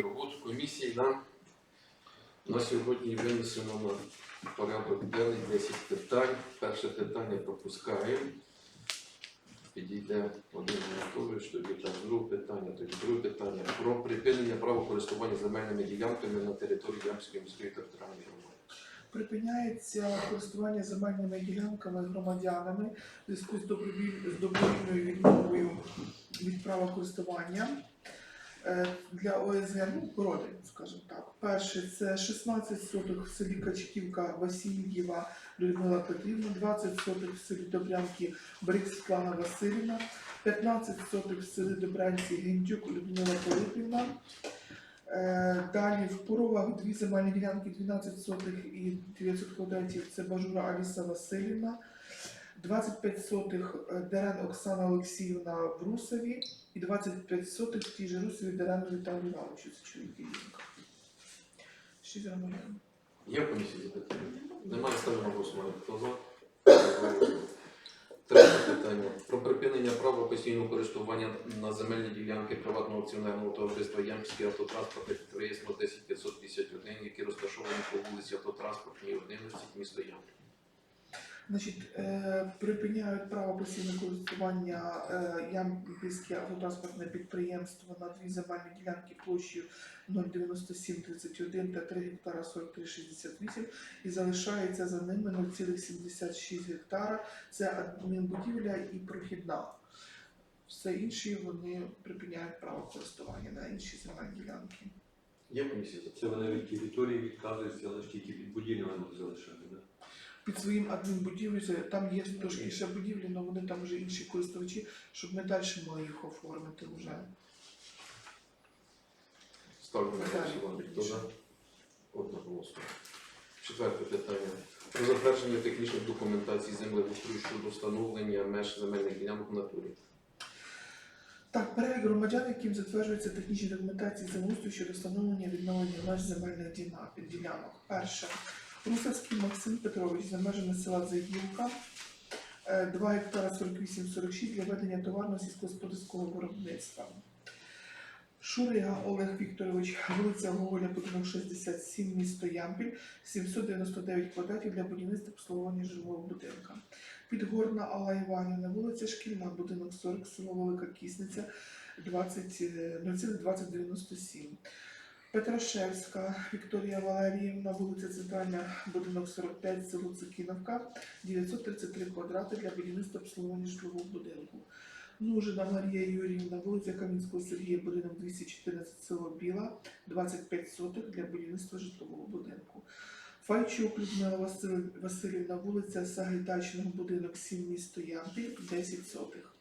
роботу комісії нам на сьогодні винесено на порядок денний 10 питань. Перше питання пропускаємо. Підійде Вадим Анатолійович, тоді так, друге питання, тоді друге питання про припинення права користування земельними ділянками на території Ямської міської територіальної громади. Припиняється користування земельними ділянками громадянами в зв'язку з добровільною відмовою від права користування для ОСГ, ну, породи, скажімо так. Перше це 16 соток в селі Качківка Васильєва Людмила Петрівна, 20 соток в селі Добрянки Брикс Плана Васильівна, 15 соток в селі Добранці Гендюк Людмила Пилипівна. Е, Далі в Поровах дві земельні ділянки 12 сотих і 900 квадратів. Це Бажура Аліса Васильівна. 25 сотих е, Дерен Оксана Олексіївна в Русові і 25 сотих в тій же Русові Дерену Віталію Івановичу. Це чоловік і жінка. Шість громадян. Є в комісії запитання? Немає ставлю на голосування. Хто за? Третє питання. Про припинення права постійного користування на земельні ділянки приватного акціонерного товариства Ямське автотранспортне підприємство 10551, які розташовані по вулиці Автотранспортній 11, місто Ямпіль. Значить, е, припиняють право постійного користування е, Ямпільське автотранспортне підприємство на дві земельні ділянки площею 09731 та 3 гектара 4368 і залишається за ними 0,76 гектара. Це адмінбудівля і прохідна. Все інше вони припиняють право користування на інші земельні ділянки. Є комісія Це вони від території відказуються, але ж тільки від будівлі вони залишають, да? Під своїм адмінбудівлею там є трошки ще будівлі, але вони там вже інші користувачі, щоб ми далі могли їх оформити вже. Ставлю на голосування. Хто за? Одноголосно. Четверте питання. Про затвердження технічних документацій землеустрою щодо встановлення меж земельних ділянок в натурі. Так, перелік громадян, яким затверджуються технічні документації землеустрою щодо встановлення відновлення меж земельних ділянок. Перше. Русовський Максим Петрович за межами села Загівка. 2 гектара 48-46 для ведення товарного сільськогосподарського виробництва. Шурига Олег Вікторович, вулиця Гоголя, будинок 67, місто Ямпіль, 799 квадратів для будівництва обслуговування жилого будинка. Підгорна Алла Іванівна, вулиця Шкільна, будинок 40, село Велика Кісниця, 20, е, 0,2097. Петрашевська Вікторія Валеріївна, вулиця Центральна, будинок 45, село Цикіновка, 933 квадрати для будівництва обслуговування житлового будинку. Нужина Марія Юріївна, вулиця Кам'янського Сергія, будинок 214, село Біла, 25 соток для будівництва житлового будинку. Файчук Людмила Василь- Василівна, вулиця Сагайдачного, будинок 7, місто Ямпіль, 10 сотих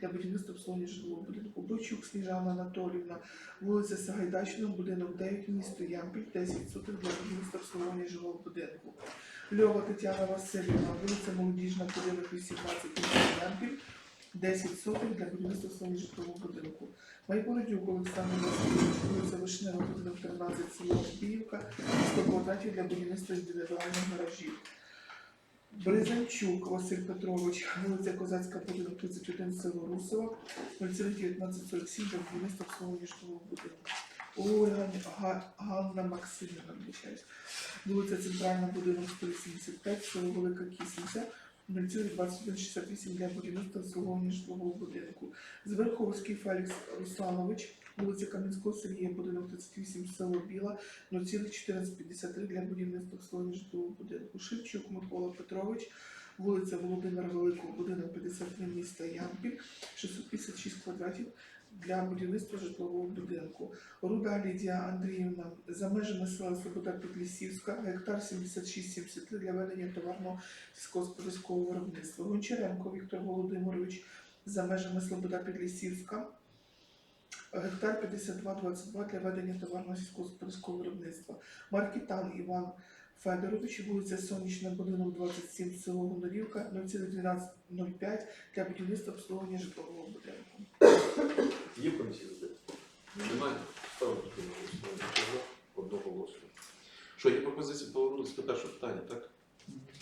для будівництва обслуговування житлового будинку. Бойчук Сніжана Анатолівна, вулиця Сагайдачного, будинок 9, місто Ямпіль, 10 сотих для будівництва обслуговування жилого будинку. Льова Тетяна Васильівна, вулиця Молодіжна, будинок 18, місто Ямпіль, 10 сотих для будівництва обслуговування житлового будинку. Майбородюк Олександр Васильович, вулиця Вишнева, будинок 13, село Київка, 100 квадратів для будівництва індивідуальних гаражів. Бризанчук Василь Петрович, вулиця Козацька, будинок 31, село Русово, 0,1947 для будівництва обслуговування житлового будинку. Ольга Га- Ганна Максимівна, вибачаюсь. вулиця Центральна, будинок 185, село Велика Кісниця, 0,2168 для будівництва обслуговування житлового будинку. Зверховський Фелікс Русланович, вулиця Кам'янського Сергія, будинок 38, село Біла, 0,1453 для будівництва обслуговування житлового будинку. Шевчук Микола Петрович, вулиця Володимира Великого, будинок 53 міста Ямпіль, 656 квадратів для будівництва житлового будинку. Руда Лідія Андріївна за межами села Слобода Підлісівська, гектар 76-73 для ведення товарного сільськогосподарського виробництва. Гончаренко Віктор Володимирович за межами Слобода Підлісівська, гектар 52-22 для ведення товарного сільськогосподарського виробництва. Маркітан Іван Федорович, вулиця Сонячна, будинок 27, село Гонорівка, 0,1205 для будівництва обслуговування житлового будинку. Є комісія? Немає? Хто за? Одноголосно. Що, є пропозиція повернутися до першого питання, так?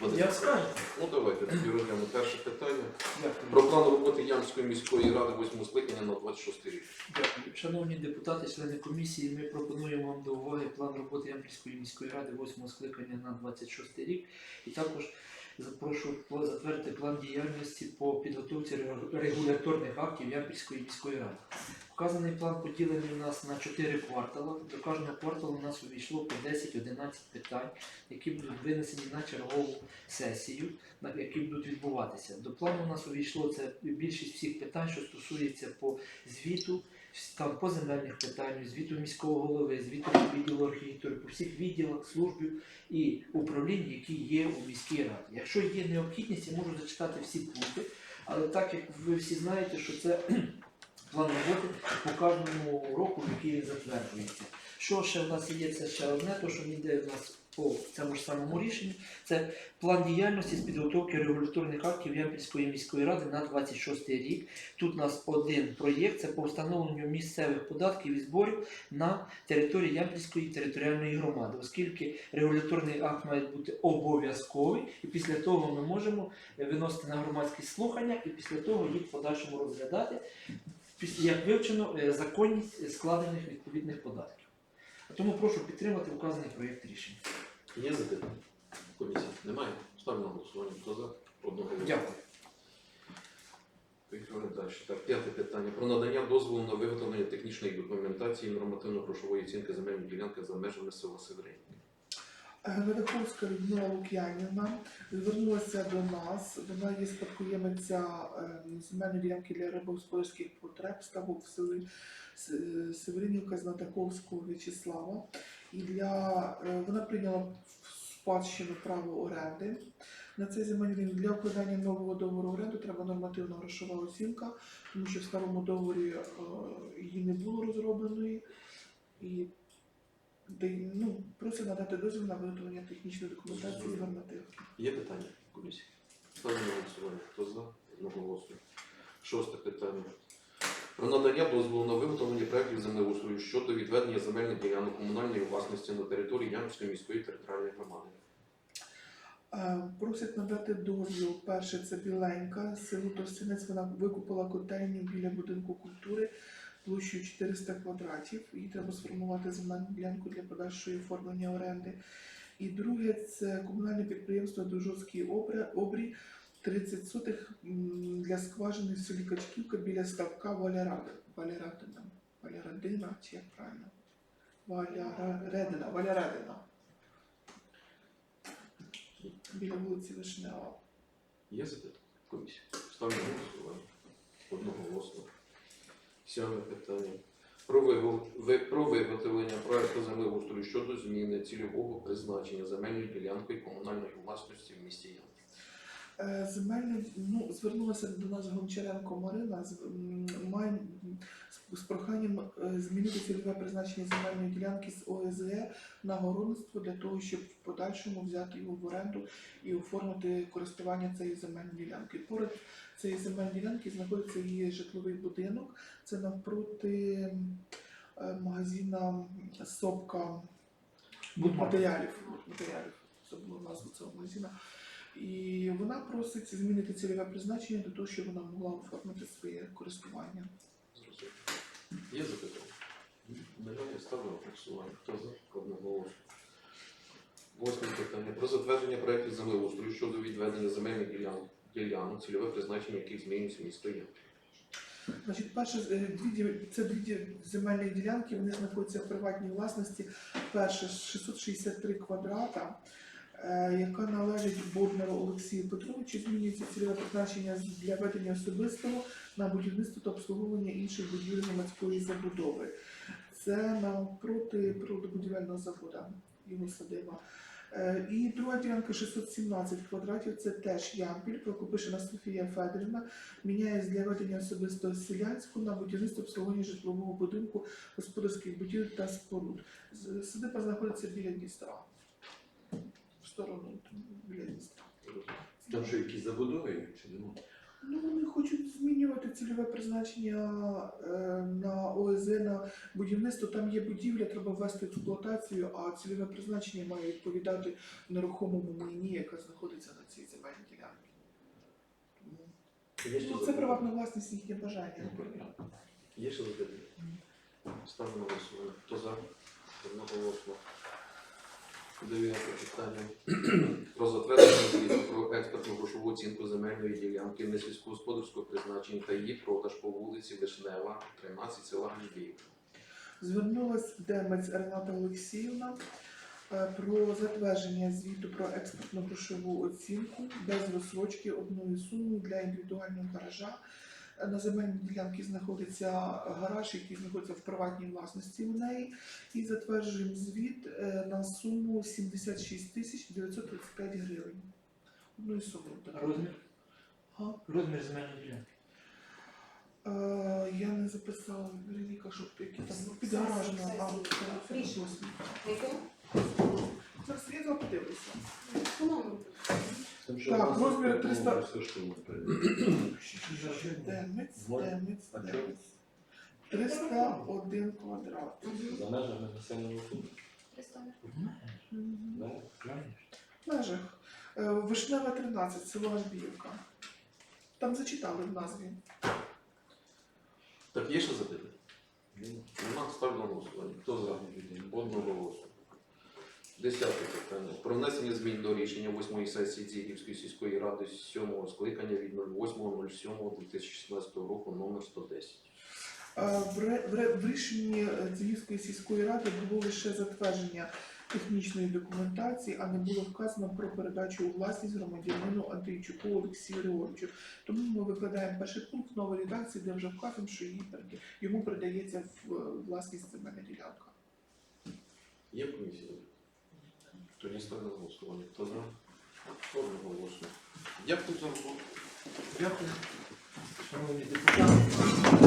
Я скажу. Ну давайте тоді розглянемо перше питання. Дякую. Про план роботи Ямської міської ради 8 скликання на 26 рік. Дякую. Шановні депутати, члени комісії, ми пропонуємо вам до уваги план роботи Ямської міської ради 8 скликання на 26 рік. І також запрошу по- затвердити план діяльності по підготовці ре- регуляторних актів Ямпільської міської ради. Вказаний план поділений у нас на 4 квартали. До кожного кварталу у нас увійшло по 10-11 питань, які будуть винесені на чергову сесію, які будуть відбуватися. До плану у нас увійшло це більшість всіх питань, що стосується по звіту, там по земельних питань, звіту міського голови, звіту відділу архітектури, по всіх відділах, службів і управлінь, які є у міській раді. Якщо є необхідність, я можу зачитати всі пункти, але так як ви всі знаєте, що це план роботи по кожному року, який затверджується. Що ще в нас є, це ще одне, то що ніде в нас по цьому ж самому рішенні, це план діяльності з підготовки регуляторних актів Ямпільської міської ради на 26 рік. Тут у нас один проєкт це по встановленню місцевих податків і зборів на території Ямпільської територіальної громади, оскільки регуляторний акт має бути обов'язковий, і після того ми можемо виносити на громадські слухання і після того їх в подальшому розглядати, як вивчено е, законність складених відповідних податків. Тому прошу підтримати вказаний проєкт рішення. Є запитання? Комісія? Немає? Ставлю на голосування. Хто за? Одного. Дякую. Поїхали далі. Так, п'яте питання. Про надання дозволу на виготовлення технічної документації нормативно-грошової оцінки земельної ділянки за межами села Северин. Ведаховська Людмила Лук'янівна звернулася до нас. Вона є спадкоємиця ем, земельної ділянки для рибогосподарських потреб ставок в селі Северинівка Знатаковського В'ячеслава. І для е, вона прийняла спадщину право оренди. На цей земельний для укладання нового договору оренди треба нормативна грошова оцінка, тому що в старому договорі е, її не було розробленої. І де, ну, просить надати дозвіл на виготовлення технічної документації і норматив. Є питання? Комісія? Ставлю на голосування. Хто за? Одного голосу. Шосте питання. Про надання дозволу на виготовлення проєктів землеустрою щодо відведення земельних ділянок комунальної власності на території Ямської міської територіальної громади. Е, Просять надати дозвіл. Перше це біленька. Село Тростянець вона викупила котельню біля будинку культури площею 400 квадратів. Їй треба сформувати земельну ділянку для подальшої оформлення оренди. І друге це комунальне підприємство Дужоцький обря- обрій 30 сотих для скважини в селі Качківка біля ставка Валяради. Валярадина. Валярадина, чи як правильно? Валяредина. Валярадина. Біля вулиці Вишнева. Є запитання? Комісія? Ставлю голосування. Одного голосу. Сьоме питання. Про, виготовлення проекту землеустрою щодо зміни цільового призначення земельної ділянки комунальної власності в місті Ян. Е, Земельне, ну, звернулася до нас Гончаренко Марина з, м, має з, з проханням е, змінити цільове призначення земельної ділянки з ОСГ на городництво для того, щоб в подальшому взяти його в оренду і оформити користування цієї земельної ділянки. Поряд цієї земельної ділянки знаходиться її житловий будинок. Це навпроти е, магазина Сопка матеріалів. матеріалів. Забула назву цього магазина. І вона просить змінити цільове призначення для того, щоб вона могла оформити своє користування. Зрозуміло. Є запитання? Немає. Ставлю на голосування. Хто за? Одного голосу. Восьме питання. Про затвердження проєктів землеустрою щодо відведення земельних ділянок, ділянок цільове призначення яких змінюється місто Ян. Значить, перше, е, дві, це дві земельні ділянки, вони знаходяться в приватній власності. Перше 663 квадрата, яка належить Боднару Олексію Петровичу, змінюється цільове призначення для ведення особистого на будівництво та обслуговування інших будівель громадської забудови. Це навпроти природобудівельного заводу, його садиба. Е, І друга ділянка 617 квадратів, це теж Ямпіль, Прокопишина Софія Федорівна, міняє для ведення особистого селянського на будівництво обслуговування житлового будинку, господарських будівель та споруд. Садиба знаходиться біля Дністра. Сторону біля Там що якісь забудови чи нема? Ну, вони хочуть змінювати цільове призначення е, на ОСЗ на будівництво. Там є будівля, треба ввести експлуатацію, а цільове призначення має відповідати нерухомому майні, яка знаходиться на цій земельній ділянці. Тому Є ще ну, це запитання? приватна власність їхнє бажання. Ну, понятно. Є ще запитання? Ставимо на голосування. Хто за? Одноголосно. Дев'яте питання. Про затвердження звіту про експертну грошову оцінку земельної ділянки несільськогосподарського призначення та її продаж по вулиці Вишнева, 13 села Гнідіївка. Звернулась Демець Рената Олексіївна е, про затвердження звіту про експортну грошову оцінку без розсрочки одної суми для індивідуального гаража. На земельній ділянці знаходиться гараж, який знаходиться в приватній власності у неї, і затверджуємо звіт е, на суму 76 тисяч 935 гривень. Одної суми. Розмір? Ага. Розмір земельної ділянки. Е, Я не записала Вероніка, щоб які там ну, під. А, Рішення. Зараз я подивлюся. Так, розмір 300. Зараз. Демець, Може. демець, А чого? демець. 301 квадрат. За межами населеного пункту. Да? В межах. Е, Вишнева 13, село Альбіївка. Там зачитали в назві. Так, є ще запитання? Нема ставлю на голосування. Хто за? Одноголосно. Десяте питання. Про внесення змін до рішення 8 сесії Дзігівської сільської ради 7 скликання від 08.07.2016 року номер 110. Е, В, ре- в, ре- в рішенні Дзігівської сільської ради було лише затвердження технічної документації, а не було вказано про передачу у власність громадянину Андрійчуку Олексію Григоровичу. Тому ми викладаємо перший пункт в новій редакції, де вже вказано, що переда- йому передається в е, власність земельна ділянка. Є комісія? Тоді ставлю на голосування. Хто за? Одноголосно. Дякую за роботу. Дякую. Шановні депутати.